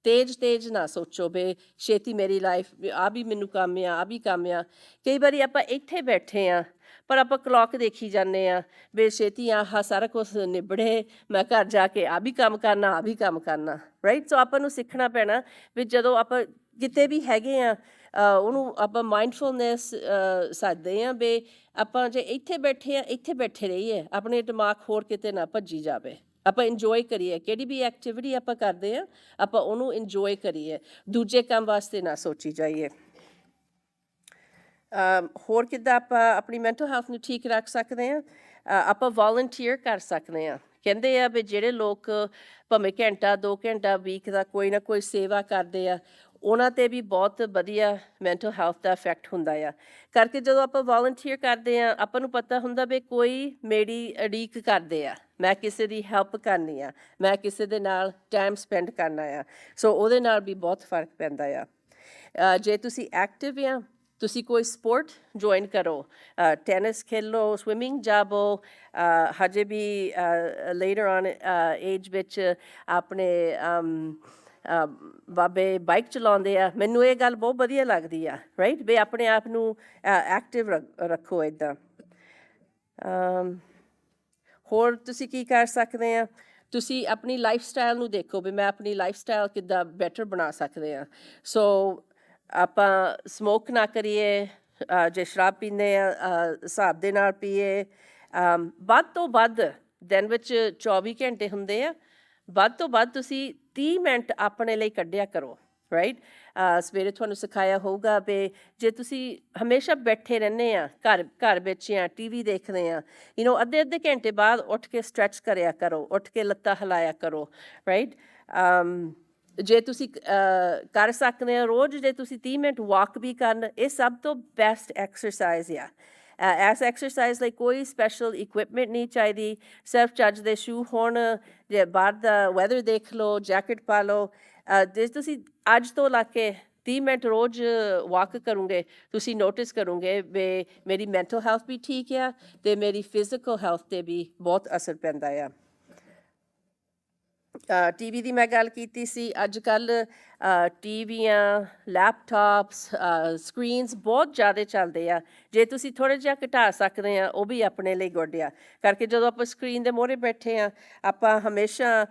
ਤੇਜ਼ ਤੇਜ਼ ਨਾ ਸੋਚੋ ਵੀ ਛੇਤੀ ਮੇਰੀ ਲਾਈਫ ਆ ਵੀ ਮੈਨੂੰ ਕੰਮ ਆ ਆ ਵੀ ਕੰਮ ਆ। ਕਈ ਵਾਰੀ ਆਪਾਂ ਇੱਥੇ ਬੈਠੇ ਆ, ਪਰ ਆਪਾਂ ਕਲੌਕ ਦੇਖੀ ਜਾਂਦੇ ਆ, ਵੀ ਛੇਤੀ ਆਹ ਸਾਰਾ ਕੁਝ ਨਿਬੜੇ, ਮੈਂ ਘਰ ਜਾ ਕੇ ਆ ਵੀ ਕੰਮ ਕਰਨਾ ਆ ਵੀ ਕੰਮ ਕਰਨਾ ਰਾਈਟ ਸੋ ਆਪਾਂ ਨੂੰ ਸਿੱਖਣਾ ਪੈਣਾ ਵੀ ਜਦੋਂ ਆਪਾਂ ਕਿਤੇ ਵੀ ਹੈਗੇ ਆ ਉਹਨੂੰ ਆਪਾਂ ਮਾਈਂਡਫੁਲਨੈਸ ਸਾਧਦੇ ਆ ਵੀ ਆਪਾਂ ਜੇ ਇੱਥੇ ਬੈਠੇ ਆ, ਇੱਥੇ ਬੈਠੇ ਰਹੀਏ, ਆਪਣੇ ਦਿਮਾਗ ਹੋਰ ਕਿਤੇ ਨਾ ਭੱਜੀ ਜਾਵੇ। ਆਪਾਂ ਇੰਜੋਏ ਕਰੀਏ, ਕਿਹੜੀ ਵੀ ਐਕਟੀਵਿਟੀ ਆਪਾਂ ਕਰਦੇ ਆ ਆਪਾਂ ਉਹਨੂੰ ਇੰਜੋਏ ਕਰੀਏ। ਦੂਜੇ ਕੰਮ ਵਾਸਤੇ ਨਾ ਸੋਚੀ ਜਾਈਏ। ਹੋਰ ਕਿੱਦਾਂ ਆਪਾਂ ਆਪਣੀ ਮੈਂਟਲ ਹੈਲਥ ਨੂੰ ਠੀਕ ਰੱਖ ਸਕਦੇ ਆ ਆਪਾਂ ਵੋਲੰਟੀਅਰ ਕਰ ਸਕਦੇ ਆ ਕਹਿੰਦੇ ਆ ਵੀ ਜਿਹੜੇ ਲੋਕ ਭਾਵੇਂ ਘੰਟਾ 2 ਘੰਟਾ ਵੀਕ ਦਾ ਕੋਈ ਨਾ ਕੋਈ ਸੇਵਾ ਕਰਦੇ ਆ ਉਹਨਾਂ ਤੇ ਵੀ ਬਹੁਤ ਵਧੀਆ ਮੈਂਟਲ ਹੈਲਥ ਦਾ ਇਫੈਕਟ ਹੁੰਦਾ ਆ। ਕਰਕੇ ਜਦੋਂ ਆਪਾਂ ਵੋਲੰਟੀਅਰ ਕਰਦੇ ਆ ਆਪਾਂ ਨੂੰ ਪਤਾ ਹੁੰਦਾ ਵੀ ਕੋਈ ਮੇਰੀ ਅੜੀਕ ਕਰਦੇ ਆ, ਮੈਂ ਕਿਸੇ ਦੀ ਹੈਲਪ ਕਰਨੀ ਆ, ਮੈਂ ਕਿਸੇ ਦੇ ਨਾਲ ਟਾਈਮ ਸਪੈਂਡ ਕਰਨਾ ਆ। ਸੋ ਉਹਦੇ ਨਾਲ ਵੀ ਬਹੁਤ ਫ਼ਰਕ ਪੈਂਦਾ ਆ। ਜੇ ਤੁਸੀਂ ਐਕਟਿਵ ਆ, ਤੁਸੀਂ ਕੋਈ ਸਪੋਰਟ ਜੁਆਇਨ ਕਰੋ ਟੈਨਿਸ ਖੇਲੋ ਸਵਿਮਿੰਗ ਜਾਵੋ ਹਜੇ ਵੀ ਲੇਟਰ ਔਨ ਏਜ ਵਿੱਚ ਆਪਣੇ ਬਾਬੇ ਬਾਈਕ ਚਲਾਉਂਦੇ ਆ, ਮੈਨੂੰ ਇਹ ਗੱਲ ਬਹੁਤ ਵਧੀਆ ਲੱਗਦੀ ਆ ਰਾਈਟ ਵੀ ਆਪਣੇ ਆਪ ਨੂੰ ਐਕਟਿਵ ਰੱਖੋ ਇਦਾਂ ਹੋਰ ਤੁਸੀਂ ਕੀ ਕਰ ਸਕਦੇ ਆ? ਤੁਸੀਂ ਆਪਣੀ ਲਾਈਫ ਸਟਾਈਲ ਨੂੰ ਦੇਖੋ ਵੀ ਮੈਂ ਆਪਣੀ ਲਾਈਫ ਸਟਾਈਲ ਕਿੱਦਾਂ ਬੈਟਰ ਬਣਾ ਸਕਦੇ ਆ। ਸੋ ਆਪਾਂ ਸਮੋਕ ਨਾ ਕਰੀਏ ਜੇ ਸ਼ਰਾਬ ਪੀਂਦੇ ਆ ਹਿਸਾਬ ਦੇ ਨਾਲ ਪੀਏ। ਵੱਧ ਤੋਂ ਵੱਧ ਦਿਨ ਵਿੱਚ 24 ਘੰਟੇ ਹੁੰਦੇ ਆ। ਵੱਧ ਤੋਂ ਵੱਧ ਤੁਸੀਂ 30 ਮਿੰਟ ਆਪਣੇ ਲਈ ਕੱਢਿਆ ਕਰੋ ਰਾਈਟ ਸਵੇਰੇ ਤੁਹਾਨੂੰ ਸਿਖਾਇਆ ਹੋਊਗਾ ਵੀ ਜੇ ਤੁਸੀਂ ਹਮੇਸ਼ਾ ਬੈਠੇ ਰਹਿੰਦੇ ਆ, ਘਰ ਘਰ ਵਿੱਚ ਆ ਟੀਵੀ ਦੇਖਦੇ ਆ ਯੂ نو ਅੱਧੇ ਅੱਧੇ ਘੰਟੇ ਬਾਅਦ ਉੱਠ ਕੇ ਸਟ੍ਰੈਚ ਕਰਿਆ ਕਰੋ, ਉੱਠ ਕੇ ਲੱਤਾਂ ਹਿਲਾਇਆ ਕਰੋ ਰਾਈਟ ਜੇ ਤੁਸੀਂ ਕਰ ਸਕਦੇ ਹੋ ਰੋਜ਼ ਜੇ ਤੁਸੀਂ 30 ਮਿੰਟ ਵਾਕ ਵੀ ਕਰਨ, ਇਹ ਸਭ ਤੋਂ ਬੈਸਟ ਐਕਸਰਸਾਈਜ਼ ਆ। ਐਸ ਐਕਸਰਸਾਈਜ਼ ਲਈ ਕੋਈ ਸਪੈਸ਼ਲ ਇਕਵਿਪਮੈਂਟ ਨਹੀਂ ਚਾਹੀਦੀ ਸਿਰਫ ਚੱਜ ਦੇ ਸ਼ੂ ਹੋਣ ਜੇ ਬਾਹਰ ਦਾ ਵੈਦਰ ਦੇਖ ਲਓ ਜੈਕਟ ਪਾ ਲਓ ਜੇ ਤੁਸੀਂ ਅੱਜ ਤੋਂ ਲਾ ਕੇ 30 ਮਿੰਟ ਰੋਜ਼ ਵਾਕ ਕਰੋਗੇ ਤੁਸੀਂ ਨੋਟਿਸ ਕਰੋਗੇ ਵੀ ਮੇਰੀ ਮੈਂਟਲ ਹੈਲਥ ਵੀ ਠੀਕ ਆ ਤੇ ਮੇਰੀ ਫਿਜ਼ੀਕਲ ਹੈਲਥ ਤੇ ਵੀ ਬਹੁਤ ਅਸਰ ਪੈਂਦਾ ਆ ਟੀਵੀ ਦੀ ਮੈਂ ਗੱਲ ਕੀਤੀ ਸੀ ਅੱਜ ਕੱਲ ਟੀਵੀਆਂ ਲੈਪਟਾਪਸ ਸਕਰੀਨਸ ਬਹੁਤ ਜ਼ਿਆਦਾ ਚੱਲਦੇ ਆ। ਜੇ ਤੁਸੀਂ ਥੋੜਾ ਜਿਹਾ ਘਟਾ ਸਕਦੇ ਆ, ਉਹ ਵੀ ਆਪਣੇ ਲਈ ਗੁੱਡ ਆ। ਕਰਕੇ ਜਦੋਂ ਆਪਾਂ ਸਕਰੀਨ ਦੇ ਮੋਹਰੇ ਬੈਠੇ ਆ, ਆਪਾਂ ਹਮੇਸ਼ਾ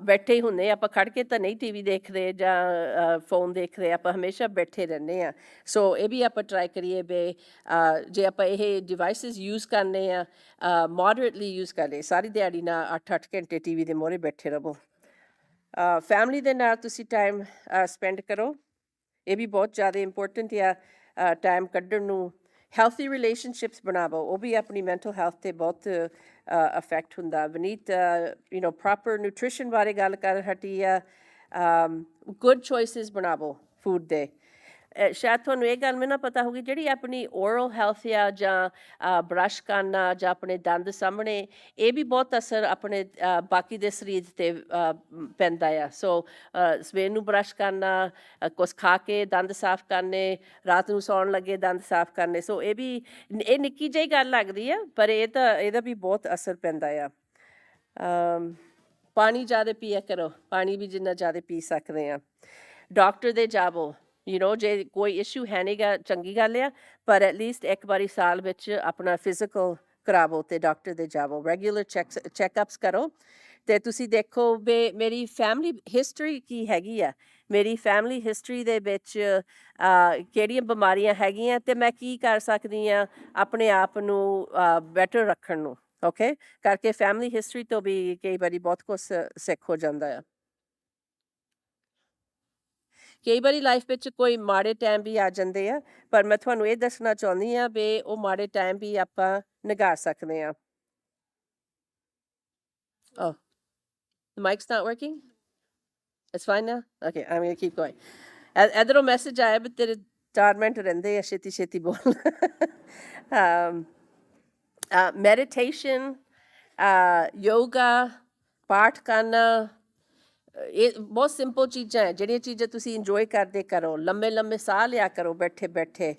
ਬੈਠੇ ਹੀ ਹੁੰਦੇ ਆਪਾਂ ਖੜ ਕੇ ਤਾਂ ਨਹੀਂ ਟੀਵੀ ਦੇਖਦੇ ਜਾਂ ਫੋਨ ਦੇਖਦੇ, ਆਪਾਂ ਹਮੇਸ਼ਾ ਬੈਠੇ ਰਹਿੰਦੇ ਆ ਸੋ ਇਹ ਵੀ ਆਪਾਂ ਟਰਾਈ ਕਰੀਏ ਵੀ ਜੇ ਆਪਾਂ ਇਹ ਡਿਵਾਈਸਸ ਯੂਜ਼ ਕਰਨੇ ਆ ਮੋਡਰੇਟਲੀ ਯੂਜ਼ ਕਰ ਕਰੀਏ ਸਾਰੀ ਦਿਹਾੜੀ ਨਾ 8-8 ਘੰਟੇ ਟੀਵੀ ਦੇ ਮੋਹਰੇ ਬੈਠੇ ਰਹੋ। ਫੈਮਿਲੀ ਦੇ ਨਾਲ ਤੁਸੀਂ ਟਾਈਮ ਸਪੈਂਡ ਕਰੋ। ਇਹ ਵੀ ਬਹੁਤ ਜ਼ਿਆਦਾ ਇੰਪੋਰਟੈਂਟ ਆ ਟਾਈਮ ਕੱਢਣ ਨੂੰ। ਹੈਲਥੀ ਰਿਲੇਸ਼ਨਸ਼ਿਪਸ ਬਣਾਵੋ, ਉਹ ਵੀ ਆਪਣੀ ਮੈਂਟਲ ਹੈਲਥ ਤੇ ਬਹੁਤ ਅਫੈਕਟ ਹੁੰਦਾ Vaneet you know proper nutrition ਬਾਰੇ ਗੱਲ ਕਰ ਹਟੀ ਆ ਗੁੱਡ ਚੋਇਸਸ ਬਣਾਵੋ ਫੂਡ ਦੇ ਅਹ ਸ਼ਾਇਦ ਤੁਹਾਨੂੰ ਇਹ ਗੱਲ ਮੈਨੂੰ ਨਾ ਪਤਾ ਹੋਗੀ ਜਿਹੜੀ ਆਪਣੀ ਓਰਲ ਹੈਲਥ ਆ ਜਾਂ ਬ੍ਰਸ਼ ਕਰਨਾ ਜਾਂ ਆਪਣੇ ਦੰਦ ਸਾਹਮਣੇ ਇਹ ਵੀ ਬਹੁਤ ਅਸਰ ਆਪਣੇ ਬਾਕੀ ਦੇ ਸਰੀਰ ਤੇ ਪੈਂਦਾ ਆ। ਸੋ ਸਵੇਰ ਨੂੰ ਬ੍ਰਸ਼ ਕਰਨਾ ਅਹ, ਕੁਛ ਖਾ ਕੇ ਦੰਦ ਸਾਫ਼ ਕਰਨੇ ਰਾਤ ਨੂੰ ਸੌਣ ਲੱਗੇ ਦੰਦ ਸਾਫ਼ ਕਰਨੇ ਸੋ ਇਹ ਵੀ ਇਹ ਨਿੱਕੀ ਜਿਹੀ ਗੱਲ ਲੱਗਦੀ ਆ ਪਰ ਇਹ ਤਾਂ ਇਹਦਾ ਵੀ ਬਹੁਤ ਅਸਰ ਪੈਂਦਾ ਆ। ਪਾਣੀ ਜ਼ਿਆਦਾ ਪੀਆ ਕਰੋ ਪਾਣੀ ਵੀ ਜਿੰਨਾ ਜ਼ਿਆਦਾ ਪੀ ਸਕਦੇ ਆ। ਡਾਕਟਰ ਦੇ ਜਾਵੋ। ਯੂ نو ਜੇ ਕੋਈ ਇਸ਼ੂ ਹੈ ਨਹੀਂਗਾ ਚੰਗੀ ਗੱਲ ਆ, ਪਰ ਐਟ ਲੀਸਟ ਇੱਕ ਵਾਰੀ ਸਾਲ ਵਿੱਚ ਆਪਣਾ ਫਿਜ਼ੀਕਲ ਕਰਾਵੋ ਤੇ ਡਾਕਟਰ ਦੇ ਜਾਵੋ ਰੈਗੂਲਰ ਚੈੱਕਸ ਚੈੱਕਅਪਸ ਕਰੋ। ਤੇ ਤੁਸੀਂ ਦੇਖੋ ਵੀ ਮੇਰੀ ਫੈਮਿਲੀ ਹਿਸਟਰੀ ਕੀ ਹੈਗੀ ਆ? ਮੇਰੀ ਫੈਮਿਲੀ ਹਿਸਟਰੀ ਦੇ ਵਿੱਚ ਕਿਹੜੀਆਂ ਬਿਮਾਰੀਆਂ ਹੈਗੀਆਂ ਤੇ ਮੈਂ ਕੀ ਕਰ ਸਕਦੀ ਆ ਆਪਣੇ ਆਪ ਨੂੰ ਬੈਟਰ ਰੱਖਣ ਨੂੰ ਓਕੇ ਕਰਕੇ ਫੈਮਿਲੀ ਹਿਸਟਰੀ ਤੋਂ ਵੀ ਕਈ ਵਾਰੀ ਬਹੁਤ ਕੁਝ ਸਿੱਖ ਹੋ ਜਾਂਦਾ ਆ। ਕਈ ਵਾਰੀ ਲਾਈਫ ਵਿੱਚ ਕੋਈ ਮਾੜੇ ਟਾਈਮ ਵੀ ਆ ਜਾਂਦੇ ਆ ਪਰ ਮੈਂ ਤੁਹਾਨੂੰ ਇਹ ਦੱਸਣਾ ਚਾਹੁੰਦੀ ਆ ਵੀ ਉਹ ਮਾੜੇ ਟਾਈਮ ਵੀ ਆਪਾਂ ਨਿਗਾਰ ਸਕਦੇ ਆ Oh, the mic's not working? It's fine now? Okay, I'm gonna keep going. ਇ- ਇੱਧਰੋਂ ਮੈਸੇਜ ਆਇਆ ਵੀ ਤੇਰੇ 4 ਮਿੰਟ ਰਹਿੰਦੇ ਆ ਛੇਤੀ ਛੇਤੀ ਬੋਲ um, uh, meditation, uh, yoga, ਪਾਠ ਕਰਨਾ ਇਹ ਬਹੁਤ ਸਿੰਪਲ ਚੀਜ਼ਾਂ ਹੈ, ਜਿਹੜੀਆਂ ਚੀਜ਼ਾਂ ਤੁਸੀਂ ਇੰਜੋਏ ਕਰਦੇ ਕਰੋ, ਲੰਮੇ ਲੰਮੇ ਸਾਹ ਲਿਆ ਕਰੋ ਬੈਠੇ ਬੈਠੇ।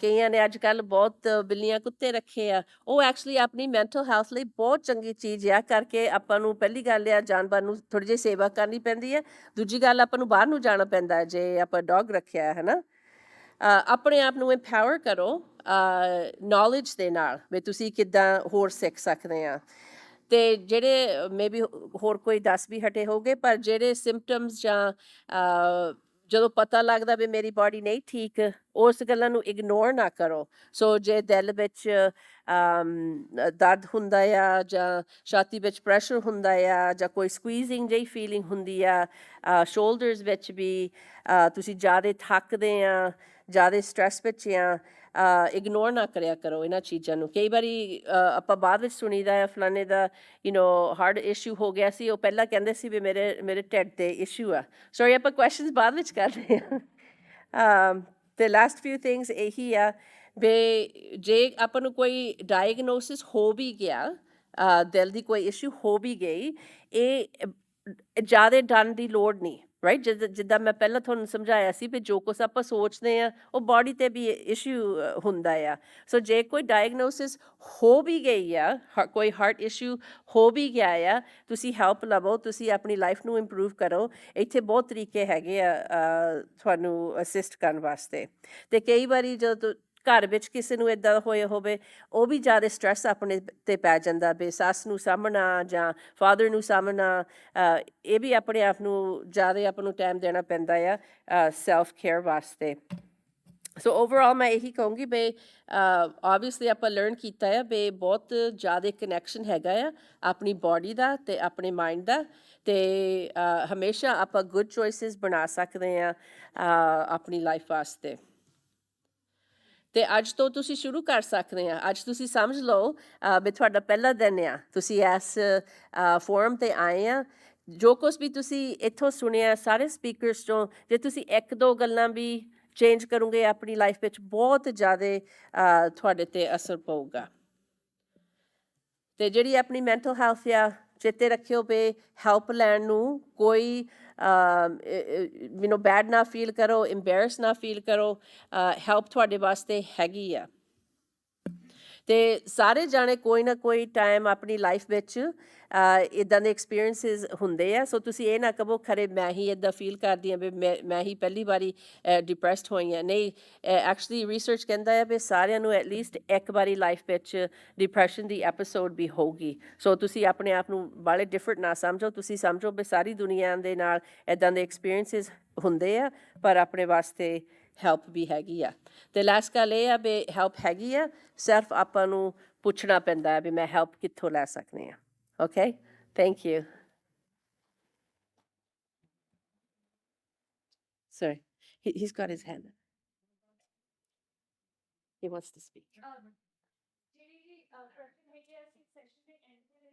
ਕਈਆਂ ਨੇ ਅੱਜ ਕੱਲ ਬਹੁਤ ਬਿੱਲੀਆਂ ਕੁੱਤੇ ਰੱਖੇ ਆ। ਉਹ ਐਕਚੁਅਲੀ ਆਪਣੀ ਮੈਂਟਲ ਹੈਲਥ ਲਈ ਬਹੁਤ ਚੰਗੀ ਚੀਜ਼ ਆ, ਕਰਕੇ ਆਪਾਂ ਨੂੰ ਪਹਿਲੀ ਗੱਲ ਆ, ਜਾਨਵਰ ਨੂੰ ਥੋੜੀ ਜਿਹੀ ਸੇਵਾ ਕਰਨੀ ਪੈਂਦੀ ਹੈ। ਦੂਜੀ ਗੱਲ ਆਪਾਂ ਨੂੰ ਬਾਹਰ ਨੂੰ ਜਾਣਾ ਪੈਂਦਾ ਜੇ ਆਪਾਂ ਡੌਗ ਰੱਖਿਆ ਹੈ ਨਾ ਆਪਣੇ ਆਪ ਨੂੰ empower ਕਰੋ ਨੌਲੇਜ ਦੇ ਨਾਲ ਵੀ ਤੁਸੀਂ ਕਿੱਦਾਂ ਹੋਰ ਸਿੱਖ ਸਕਦੇ ਆ। ਤੇ ਜਿਹੜੇ ਮੇਬੀ ਹੋਰ ਕੋਈ ਦੱਸ ਵੀ ਹਟੇ ਹੋਗੇ ਪਰ ਜਿਹੜੇ ਸਿੰਪਟਮਸ ਜਾਂ ਜਦੋਂ ਪਤਾ ਲੱਗਦਾ ਵੀ ਮੇਰੀ ਬਾਡੀ ਨਹੀਂ ਠੀਕ, ਉਸ ਗੱਲਾਂ ਨੂੰ ਇਗਨੋਰ ਨਾ ਕਰੋ। ਸੋ ਜੇ ਦਿਲ ਵਿੱਚ ਦਰਦ ਹੁੰਦਾ ਆ ਜਾਂ ਛਾਤੀ ਵਿੱਚ ਪ੍ਰੈਸ਼ਰ ਹੁੰਦਾ ਆ ਜਾਂ ਕੋਈ ਸਕਵੀਜ਼ਿੰਗ ਜਿਹੀ ਫੀਲਿੰਗ ਹੁੰਦੀ ਆ ਸ਼ੋਲਡਰਸ ਵਿੱਚ ਵੀ ਤੁਸੀਂ ਜ਼ਿਆਦਾ ਥੱਕਦੇ ਆ, ਜ਼ਿਆਦਾ ਸਟ੍ਰੈਸ ਵਿੱਚ ਆ ਇਗਨੋਰ ਨਾ ਕਰਿਆ ਕਰੋ ਇਹਨਾਂ ਚੀਜ਼ਾਂ ਨੂੰ। ਕਈ ਵਾਰੀ ਆਪਾਂ ਬਾਅਦ ਵਿੱਚ ਸੁਣੀਦਾ ਆ ਫਲਾਣੇ ਦਾ ਯੂ نو ਹਾਰਟ ਇਸ਼ੂ ਹੋ ਗਿਆ ਸੀ ਉਹ ਪਹਿਲਾਂ ਕਹਿੰਦੇ ਸੀ ਵੀ ਮੇਰੇ ਮੇਰੇ ਢਿੱਡ ਤੇ ਇਸ਼ੂ ਆ। ਸੌਰੀ ਆਪਾਂ ਕੁਐਸਚਨਸ ਬਾਅਦ ਵਿੱਚ ਕਰ ਰਹੇ ਹਾਂ। um, ਤੇ ਲਾਸਟ ਫਿਊ ਥਿੰਗਸ ਇਹੀ ਆ ਵੀ ਜੇ ਆਪਾਂ ਨੂੰ ਕੋਈ ਡਾਇਗਨੋਸਿਸ ਹੋ ਵੀ ਗਿਆ ਦਿਲ ਦੀ ਕੋਈ ਇਸ਼ੂ ਹੋ ਵੀ ਗਈ ਇਹ ਜ਼ਿਆਦਾ ਡਰਨ ਦੀ ਲੋੜ ਨਹੀਂ। ਰਾਈਟ ਜਿੱਦਾਂ ਮੈਂ ਪਹਿਲਾਂ ਤੁਹਾਨੂੰ ਸਮਝਾਇਆ ਸੀ ਵੀ ਜੋ ਕੁਛ ਆਪਾਂ ਸੋਚਦੇ ਆ ਉਹ ਬਾਡੀ ਤੇ ਵੀ ਇਸ਼ੂ ਹੁੰਦਾ ਆ ਸੋ ਜੇ ਕੋਈ ਡਾਇਗਨੋਸਿਸ ਹੋ ਵੀ ਗਈ ਆ ਹ- ਕੋਈ ਹਾਰਟ ਇਸ਼ੂ ਹੋ ਵੀ ਗਿਆ ਆ ਤੁਸੀਂ ਹੈਲਪ ਲਵੋ ਤੁਸੀਂ ਆਪਣੀ ਲਾਈਫ ਨੂੰ ਇੰਪਰੂਵ ਕਰੋ ਇੱਥੇ ਬਹੁਤ ਤਰੀਕੇ ਹੈਗੇ ਆ ਤੁਹਾਨੂੰ ਅਸਿਸਟ ਕਰਨ ਵਾਸਤੇ ਤੇ ਕਈ ਵਾਰੀ ਜਦੋਂ ਤੁ- ਘਰ ਵਿੱਚ ਕਿਸੇ ਨੂੰ ਇਦਾਂ ਹੋਇਆ ਹੋਵੇ, ਉਹ ਵੀ ਜ਼ਿਆਦਾ ਸਟ੍ਰੈਸ ਆਪਣੇ ਤੇ ਪੈ ਜਾਂਦਾ ਬੇ ਸੱਸ ਨੂੰ ਸਾਹਮਣਾ ਜਾਂ ਫਾਦਰ ਨੂੰ ਸਾਹਮਣਾ ਇਹ ਵੀ ਆਪਣੇ ਆਪ ਨੂੰ ਜ਼ਿਆਦਾ ਆਪ ਨੂੰ ਟਾਈਮ ਦੇਣਾ ਪੈਂਦਾ ਆ ਸੈਲਫ ਕੇਅਰ ਵਾਸਤੇ। ਸੋ ਓਵਰਆਲ ਮੈਂ ਇਹੀ ਕਹੂੰਗੀ ਬਈ ਆਬਵੀਅਸਲੀ ਆਪਾਂ ਲਰਨ ਕੀਤਾ ਹੈ ਬਈ ਬਹੁਤ ਜ਼ਿਆਦਾ ਕਨੈਕਸ਼ਨ ਹੈਗਾ ਆ ਆਪਣੀ ਬਾਡੀ ਦਾ ਤੇ ਆਪਣੇ ਮਾਈਂਡ ਦਾ ਤੇ ਹਮੇਸ਼ਾ ਆਪਾਂ ਗੁੱਡ ਚੋਇਸਸ ਬਣਾ ਸਕਦੇ ਆ ਆਪਣੀ ਲਾਈਫ ਵਾਸਤੇ। ਤੇ ਅੱਜ ਤੋਂ ਤੁਸੀਂ ਸ਼ੁਰੂ ਕਰ ਸਕਦੇ ਆ ਅੱਜ ਤੁਸੀਂ ਸਮਝ ਲਓ ਵੀ ਤੁਹਾਡਾ ਪਹਿਲਾ ਦਿਨ ਆ। ਤੁਸੀਂ ਇਸ ਫੋਰਮ ਤੇ ਆਏ ਆ। ਜੋ ਕੁਝ ਵੀ ਤੁਸੀਂ ਇੱਥੋਂ ਸੁਣਿਆ, ਸਾਰੇ ਸਪੀਕਰਸ ਤੋਂ ਜੇ ਤੁਸੀਂ ਇੱਕ ਦੋ ਗੱਲਾਂ ਵੀ ਚੇਂਜ ਕਰੋਗੇ, ਆਪਣੀ ਲਾਈਫ ਵਿੱਚ ਬਹੁਤ ਜ਼ਿਆਦਾ ਤੁਹਾਡੇ ਤੇ ਅਸਰ ਪਊਗਾ। ਤੇ ਜਿਹੜੀ ਆਪਣੀ ਮੈਂਟਲ ਹੈਲਥ ਆ, ਚੇਤੇ ਰੱਖਿਓ ਵੀ ਹੈਲਪ ਲੈਣ ਨੂੰ ਕੋਈ ਯੂ نو ਬੈਡ ਨਾ ਫੀਲ ਕਰੋ ਐਮਬੈਰਸ ਨਾ ਫੀਲ ਕਰੋ ਹੈਲਪ ਤੁਹਾਡੇ ਵਾਸਤੇ ਹੈਗੀ ਆ ਤੇ ਸਾਰੇ ਜਾਣੇ ਕੋਈ ਨਾ ਕੋਈ ਟਾਈਮ ਆਪਣੀ ਲਾਈਫ ਵਿੱਚ ਇਦਾਂ ਦੇ ਐਕਸਪੀਰੀਐਂਸਿਸ ਹੁੰਦੇ ਆ। ਸੋ ਤੁਸੀਂ ਇਹ ਨਾ ਕਹੋ, ਖਰੇ ਮੈਂ ਹੀ ਇਦਾਂ ਫੀਲ ਕਰਦੀ ਹਾਂ ਵੀ ਮੈਂ ਮੈਂ ਹੀ ਪਹਿਲੀ ਵਾਰੀ ਡਿਪਰੈਸਡ ਹੋਈ ਹਾਂ। ਨਹੀਂ ਐਕਚੁਅਲੀ ਰਿਸਰਚ ਕਹਿੰਦਾ ਹੈ ਵੀ ਸਾਰਿਆਂ ਨੂੰ ਐਟਲੀਸਟ ਇੱਕ ਵਾਰੀ ਲਾਈਫ ਵਿੱਚ ਡਿਪਰੈਸ਼ਨ ਦੀ ਐਪੀਸੋਡ ਵੀ ਹੋਊਗੀ। ਸੋ ਤੁਸੀਂ ਆਪਣੇ ਆਪ ਨੂੰ ਬਾਲੇ ਡਿਫਰੈਂਟ ਨਾ ਸਮਝੋ। ਤੁਸੀਂ ਸਮਝੋ ਵੀ ਸਾਰੀ ਦੁਨੀਆ ਦੇ ਨਾਲ ਇਦਾਂ ਦੇ ਐਕਸਪੀਰੀਐਂਸਸ ਹੁੰਦੇ ਆ, ਪਰ ਆਪਣੇ ਵਾਸਤੇ ਹੈਲਪ ਵੀ ਹੈਗੀ ਆ ਤੇ ਲਾਸਟ ਗੱਲ ਇਹ ਆ ਵੀ ਹੈਲਪ ਹੈਗੀ ਆ ਸਿਰਫ ਆਪਾਂ ਨੂੰ ਪੁੱਛਣਾ ਪੈਂਦਾ ਹੈ ਵੀ ਮੈਂ ਹੈਲਪ ਕਿੱਥੋਂ ਲੈ ਸਕਦੀ ਆ okay thank you Sorry, he, he's got his hand. He wants to speak. Oh,